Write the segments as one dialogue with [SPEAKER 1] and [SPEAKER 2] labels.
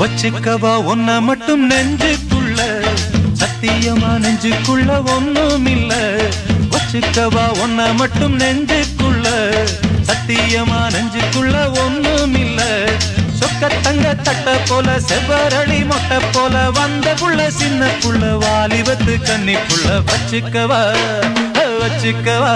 [SPEAKER 1] வச்சுக்கவா ஒன்ன மட்டும் நெஞ்சுக்குள்ள. சத்தியமா நெஞ்சுக்குள்ள ஒன்னும் இல்ல வச்சுக்கவா ஒன்ன மட்டும் நெஞ்சுக்குள்ள. சத்தியமா நெஞ்சுக்குள்ள ஒன்னும் இல்ல சொக்க தங்க தட்ட போல செவ்வரளி மொட்டை போல வந்த புள்ள சின்ன புள்ள வாலிபத்து கன்னிப்புள்ள வச்சுக்கவா வச்சுக்கவா.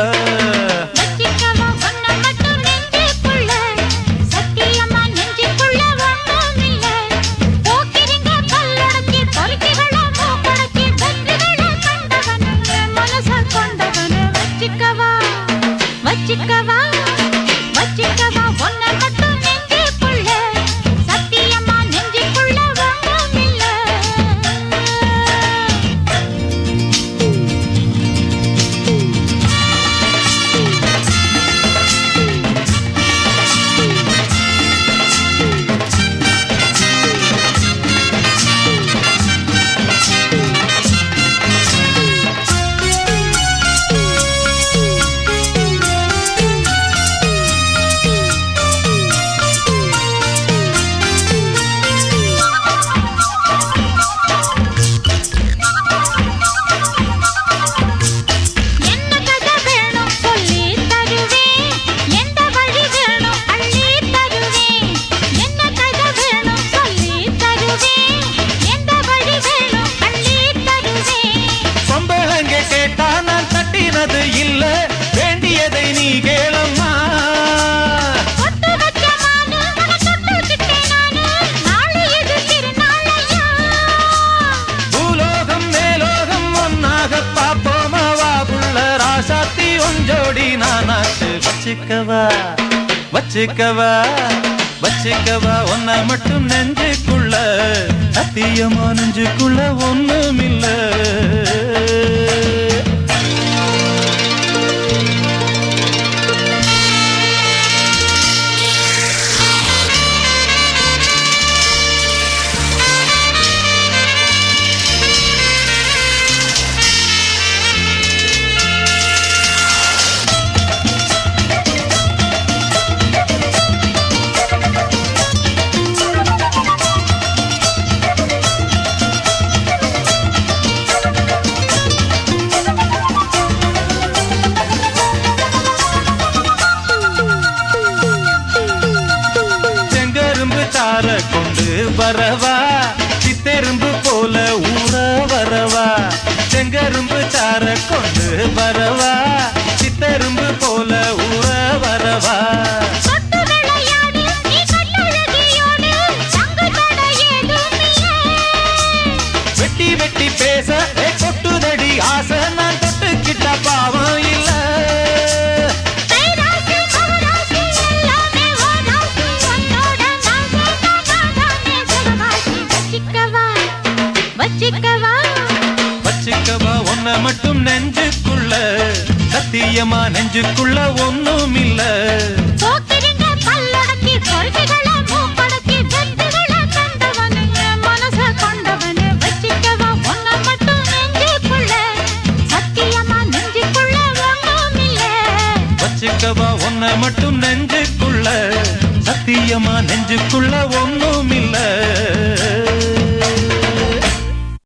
[SPEAKER 1] ராசாத்தி ஒஞ்சோடி நானாச்சு வச்சுக்கவா வச்சுக்கவா வச்சுக்கவா ஒன்ன மட்டும் நெஞ்சுக்குள்ள சத்தியமா நெஞ்சுக்குள்ள ஒண்ணுமில்லை செங்கரும்பு கொண்டு வரவா? சித்தெரும்பு போல ஊற வரவா? செங்கரும்பு சார கொண்டு
[SPEAKER 2] வர வச்சிக்கவா? வச்சுக்கவா
[SPEAKER 1] ஒன்ன மட்டும் நெஞ்சுக்குள்ள. சத்தியமா நெஞ்சுக்குள்ள ஒண்ணும் இல்ல
[SPEAKER 2] வச்சிக்கவா? ஒன்ன மட்டும் நெஞ்சுக்குள்ள. சத்தியமா நெஞ்சுக்குள்ள ஒண்ணும் இல்ல
[SPEAKER 1] வச்சுக்கவா ஒன்ன மட்டும் நெஞ்சுக்குள்ள. சத்தியமா நெஞ்சுக்குள்ள ஒண்ணும் இல்ல